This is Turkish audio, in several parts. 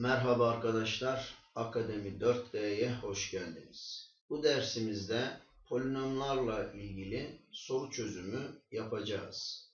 Merhaba arkadaşlar, Akademi 4D'ye hoş geldiniz. Bu dersimizde polinomlarla ilgili soru çözümü yapacağız.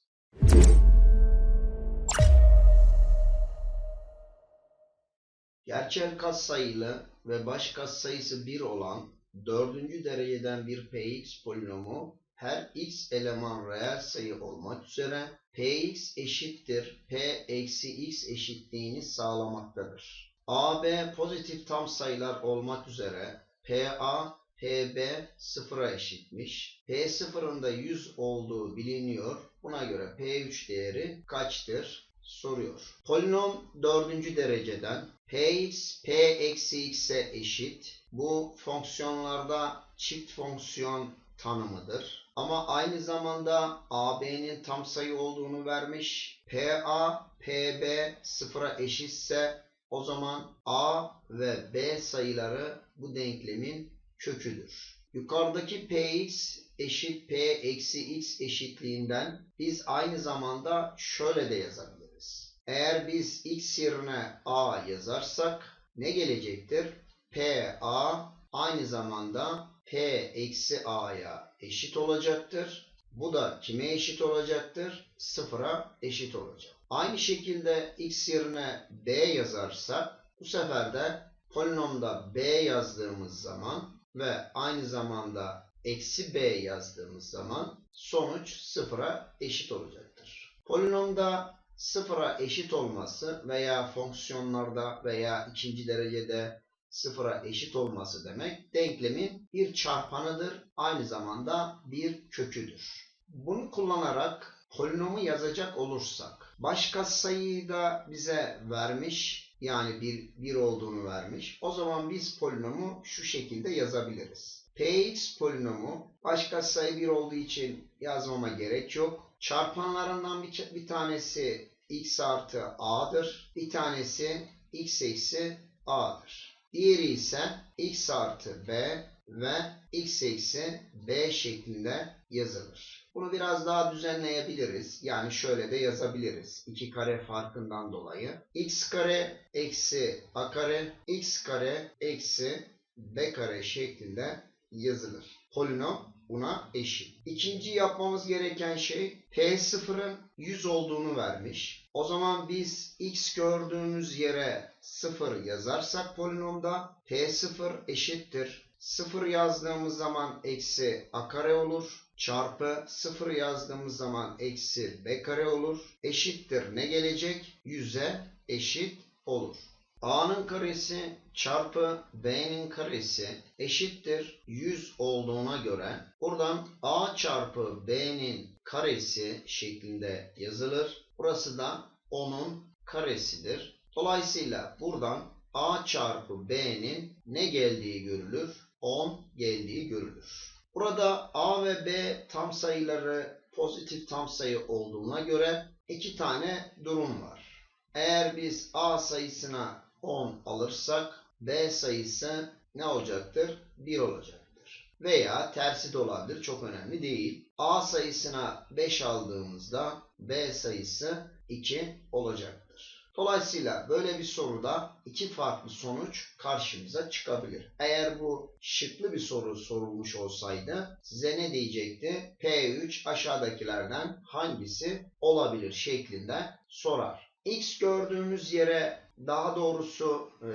Gerçel katsayılı ve baş katsayısı 1 olan dördüncü dereceden bir px polinomu her x eleman reel sayı olmak üzere px eşittir p eksi x eşitliğini sağlamaktadır. AB pozitif tam sayılar olmak üzere PA PB sıfıra eşitmiş. P sıfırında 100 olduğu biliniyor. Buna göre P3 değeri kaçtır? soruyor. Polinom dördüncü dereceden Px P eksi x'e eşit. Bu fonksiyonlarda çift fonksiyon tanımıdır. Ama aynı zamanda AB'nin tam sayı olduğunu vermiş. PA, PB sıfıra eşitse o zaman A ve B sayıları bu denklemin köküdür. Yukarıdaki Px eşit P eksi x eşitliğinden biz aynı zamanda şöyle de yazabiliriz. Eğer biz x yerine A yazarsak ne gelecektir? PA aynı zamanda P eksi A'ya eşit olacaktır. Bu da kime eşit olacaktır? Sıfıra eşit olacak. Aynı şekilde x yerine b yazarsak bu sefer de polinomda b yazdığımız zaman ve aynı zamanda eksi b yazdığımız zaman sonuç sıfıra eşit olacaktır. Polinomda sıfıra eşit olması veya fonksiyonlarda veya ikinci derecede sıfıra eşit olması demek denklemin bir çarpanıdır. Aynı zamanda bir köküdür. Bunu kullanarak polinomu yazacak olursak baş katsayıyı da bize vermiş yani bir, bir olduğunu vermiş. O zaman biz polinomu şu şekilde yazabiliriz. Px polinomu baş katsayı 1 olduğu için yazmama gerek yok. Çarpanlarından bir, bir tanesi x artı a'dır. Bir tanesi x eksi a'dır. Diğeri ise x artı b ve x eksi b şeklinde yazılır. Bunu biraz daha düzenleyebiliriz. Yani şöyle de yazabiliriz. 2 kare farkından dolayı. x kare eksi a kare, x kare eksi b kare şeklinde yazılır. Polinom buna eşit. İkinci yapmamız gereken şey P0'ın 100 olduğunu vermiş. O zaman biz x gördüğümüz yere 0 yazarsak polinomda P0 eşittir. 0 yazdığımız zaman eksi a kare olur. Çarpı 0 yazdığımız zaman eksi b kare olur. Eşittir ne gelecek? 100'e eşit olur. A'nın karesi çarpı B'nin karesi eşittir 100 olduğuna göre buradan A çarpı B'nin karesi şeklinde yazılır. Burası da onun karesidir. Dolayısıyla buradan A çarpı B'nin ne geldiği görülür? 10 geldiği görülür. Burada A ve B tam sayıları pozitif tam sayı olduğuna göre iki tane durum var. Eğer biz A sayısına 10 alırsak B sayısı ne olacaktır? 1 olacaktır. Veya tersi de olabilir. Çok önemli değil. A sayısına 5 aldığımızda B sayısı 2 olacaktır. Dolayısıyla böyle bir soruda iki farklı sonuç karşımıza çıkabilir. Eğer bu şıklı bir soru sorulmuş olsaydı size ne diyecekti? P3 aşağıdakilerden hangisi olabilir şeklinde sorar. X gördüğümüz yere daha doğrusu e,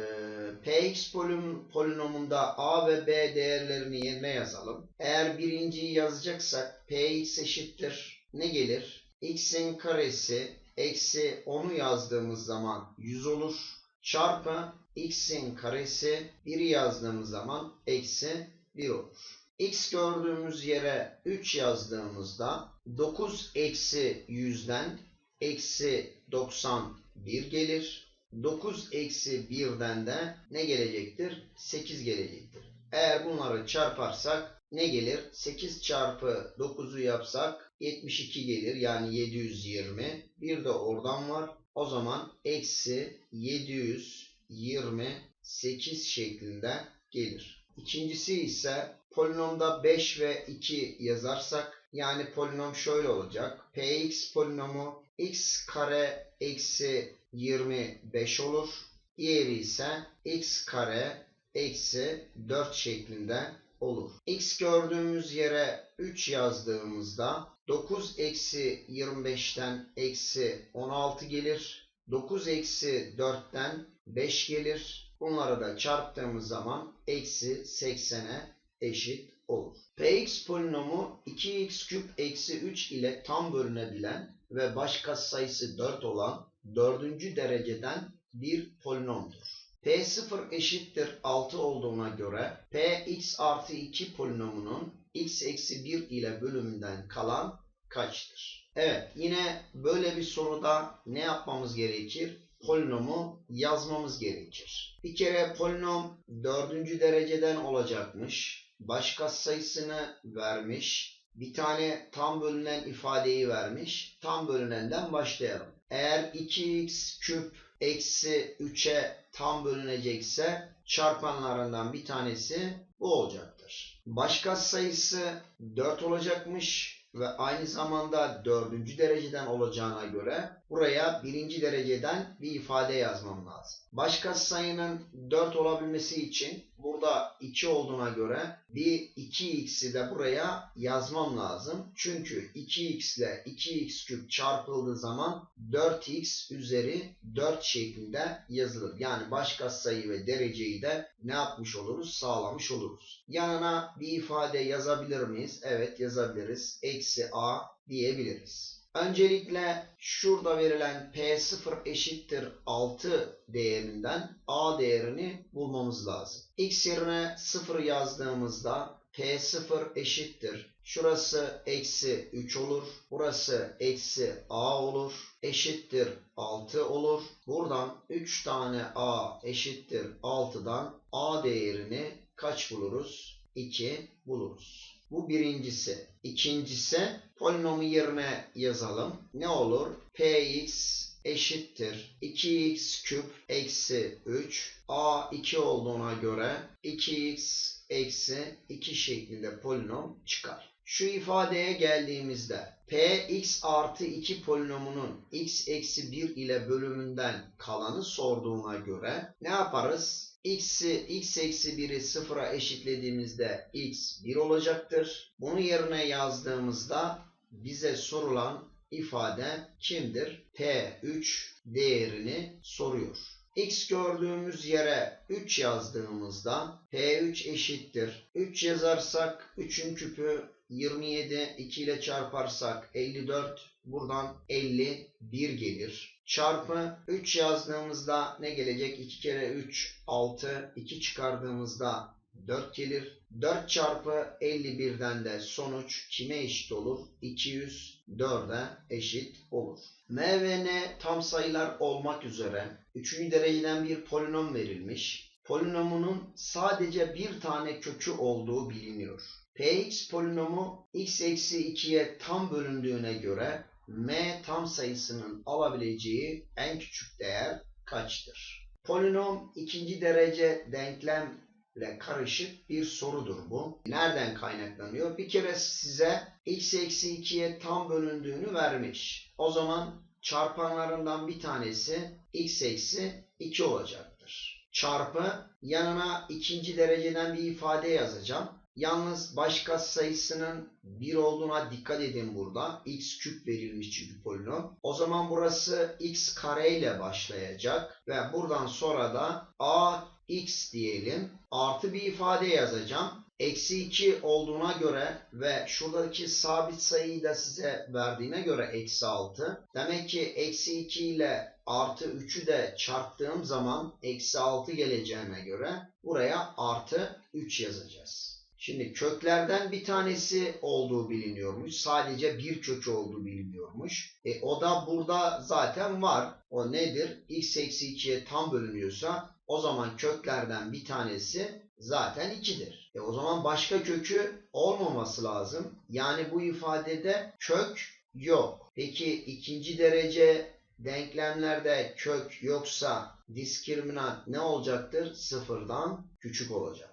Px polim, polinomunda A ve B değerlerini yerine yazalım. Eğer birinciyi yazacaksak Px eşittir ne gelir? X'in karesi eksi 10'u yazdığımız zaman 100 olur. Çarpı x'in karesi 1'i yazdığımız zaman eksi 1 olur. x gördüğümüz yere 3 yazdığımızda 9 eksi 100'den eksi 91 gelir. 9 eksi 1'den de ne gelecektir? 8 gelecektir. Eğer bunları çarparsak ne gelir? 8 çarpı 9'u yapsak 72 gelir. Yani 720. Bir de oradan var. O zaman eksi 728 şeklinde gelir. İkincisi ise polinomda 5 ve 2 yazarsak yani polinom şöyle olacak. Px polinomu x kare eksi 25 olur. diğeri ise x kare eksi 4 şeklinde olur. x gördüğümüz yere 3 yazdığımızda 9 eksi 25'ten eksi 16 gelir. 9 eksi 4'ten 5 gelir. Bunları da çarptığımız zaman eksi 80'e eşit olur. Px polinomu 2x küp eksi 3 ile tam bölünebilen ve baş katsayısı 4 olan dördüncü dereceden bir polinomdur. P0 eşittir 6 olduğuna göre Px artı 2 polinomunun x eksi 1 ile bölümünden kalan kaçtır? Evet yine böyle bir soruda ne yapmamız gerekir? Polinomu yazmamız gerekir. Bir kere polinom dördüncü dereceden olacakmış. Baş katsayısını vermiş. Bir tane tam bölünen ifadeyi vermiş. Tam bölünenden başlayalım. Eğer 2x küp eksi 3'e tam bölünecekse çarpanlarından bir tanesi bu olacaktır. Baş katsayısı 4 olacakmış ve aynı zamanda dördüncü dereceden olacağına göre buraya birinci dereceden bir ifade yazmam lazım. Baş katsayının 4 olabilmesi için burada 2 olduğuna göre bir 2x'i de buraya yazmam lazım. Çünkü 2x ile 2x küp çarpıldığı zaman 4x üzeri 4 şeklinde yazılır. Yani baş katsayı ve dereceyi de ne yapmış oluruz? Sağlamış oluruz. Yanına bir ifade yazabilir miyiz? Evet yazabiliriz. Eksi a diyebiliriz. Öncelikle şurada verilen P0 eşittir 6 değerinden A değerini bulmamız lazım. X yerine 0 yazdığımızda P0 eşittir. Şurası eksi 3 olur. Burası eksi A olur. Eşittir 6 olur. Buradan 3 tane A eşittir 6'dan A değerini kaç buluruz? 2 buluruz. Bu birincisi. İkincisi polinomu yerine yazalım. Ne olur? Px eşittir 2x küp eksi 3 a 2 olduğuna göre 2x eksi 2 şeklinde polinom çıkar. Şu ifadeye geldiğimizde px artı 2 polinomunun x eksi 1 ile bölümünden kalanı sorduğuna göre ne yaparız? X'i x eksi 1'i sıfıra eşitlediğimizde x 1 olacaktır. Bunu yerine yazdığımızda bize sorulan ifade kimdir? P3 değerini soruyor. X gördüğümüz yere 3 yazdığımızda P3 eşittir. 3 yazarsak 3'ün küpü 27, 2 ile çarparsak 54, buradan 51 gelir. Çarpı 3 yazdığımızda ne gelecek? 2 kere 3, 6, 2 çıkardığımızda 4 gelir. 4 çarpı 51'den de sonuç kime eşit olur? 204'e eşit olur. M ve N tam sayılar olmak üzere 3. dereceden bir polinom verilmiş. Polinomunun sadece bir tane kökü olduğu biliniyor. Px polinomu x eksi 2'ye tam bölündüğüne göre m tam sayısının alabileceği en küçük değer kaçtır? Polinom ikinci derece denklemle karışık bir sorudur bu. Nereden kaynaklanıyor? Bir kere size x eksi 2'ye tam bölündüğünü vermiş. O zaman çarpanlarından bir tanesi x eksi 2 olacaktır. Çarpı yanına ikinci dereceden bir ifade yazacağım. Yalnız baş katsayısının 1 olduğuna dikkat edin burada. x küp verilmiş çünkü polinom. O zaman burası x kare ile başlayacak. Ve buradan sonra da a x diyelim. Artı bir ifade yazacağım. Eksi 2 olduğuna göre ve şuradaki sabit sayıyı da size verdiğine göre eksi 6. Demek ki eksi 2 ile artı 3'ü de çarptığım zaman eksi 6 geleceğine göre buraya artı 3 yazacağız. Şimdi köklerden bir tanesi olduğu biliniyormuş. Sadece bir kökü olduğu biliniyormuş. E, o da burada zaten var. O nedir? x eksi 2'ye tam bölünüyorsa o zaman köklerden bir tanesi zaten 2'dir. E, o zaman başka kökü olmaması lazım. Yani bu ifadede kök yok. Peki ikinci derece denklemlerde kök yoksa diskriminant ne olacaktır? Sıfırdan küçük olacaktır.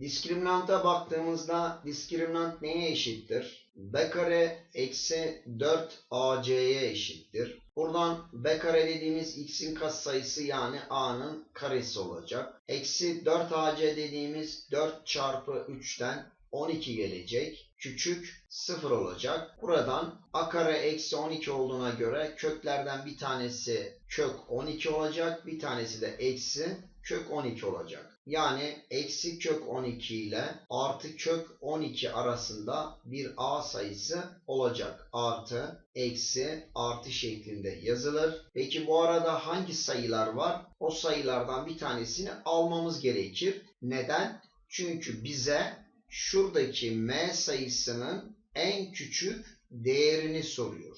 Diskriminanta baktığımızda diskriminant neye eşittir? b kare eksi 4 ac'ye eşittir. Buradan b kare dediğimiz x'in katsayısı yani a'nın karesi olacak. Eksi 4ac dediğimiz 4 çarpı 3'ten 12 gelecek. Küçük 0 olacak. Buradan a kare eksi 12 olduğuna göre köklerden bir tanesi kök 12 olacak. Bir tanesi de eksi kök 12 olacak. Yani eksi kök 12 ile artı kök 12 arasında bir a sayısı olacak. Artı, eksi, artı şeklinde yazılır. Peki bu arada hangi sayılar var? O sayılardan bir tanesini almamız gerekir. Neden? Çünkü bize şuradaki m sayısının en küçük değerini soruyor.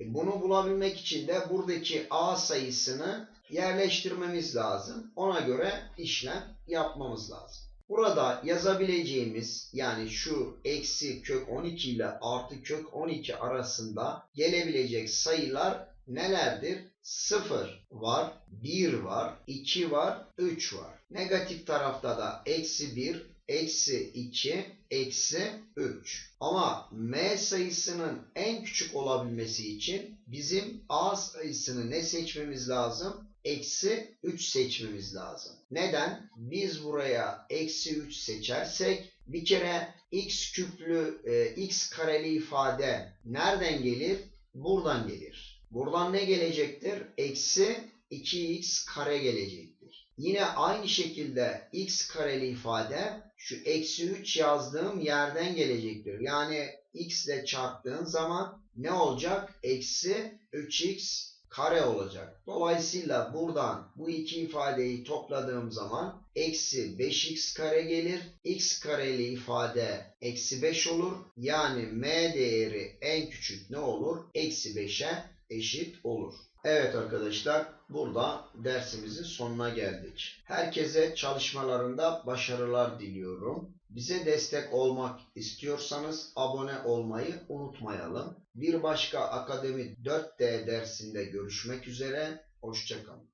E, Bunu bulabilmek için de buradaki a sayısını yerleştirmemiz lazım. Ona göre işlem yapmamız lazım. Burada yazabileceğimiz yani şu eksi kök 12 ile artı kök 12 arasında gelebilecek sayılar nelerdir? 0 var, 1 var, 2 var, 3 var. Negatif tarafta da eksi 1, eksi 2, eksi 3. Ama m sayısının en küçük olabilmesi için bizim a sayısını ne seçmemiz lazım? Eksi 3 seçmemiz lazım. Neden? Biz buraya eksi 3 seçersek bir kere x küplü e, x kareli ifade nereden gelir? Buradan gelir. Buradan ne gelecektir? Eksi 2x kare gelecektir. Yine aynı şekilde x kareli ifade şu eksi 3 yazdığım yerden gelecektir. Yani x ile çarptığın zaman ne olacak? Eksi 3x kare olacak. Dolayısıyla buradan bu iki ifadeyi topladığım zaman eksi 5x kare gelir. x kareli ifade eksi 5 olur. Yani m değeri en küçük ne olur? Eksi 5'e eşit olur. Evet arkadaşlar burada dersimizin sonuna geldik. Herkese çalışmalarında başarılar diliyorum. Bize destek olmak istiyorsanız abone olmayı unutmayalım. Bir başka Akademi 4D dersinde görüşmek üzere. Hoşçakalın.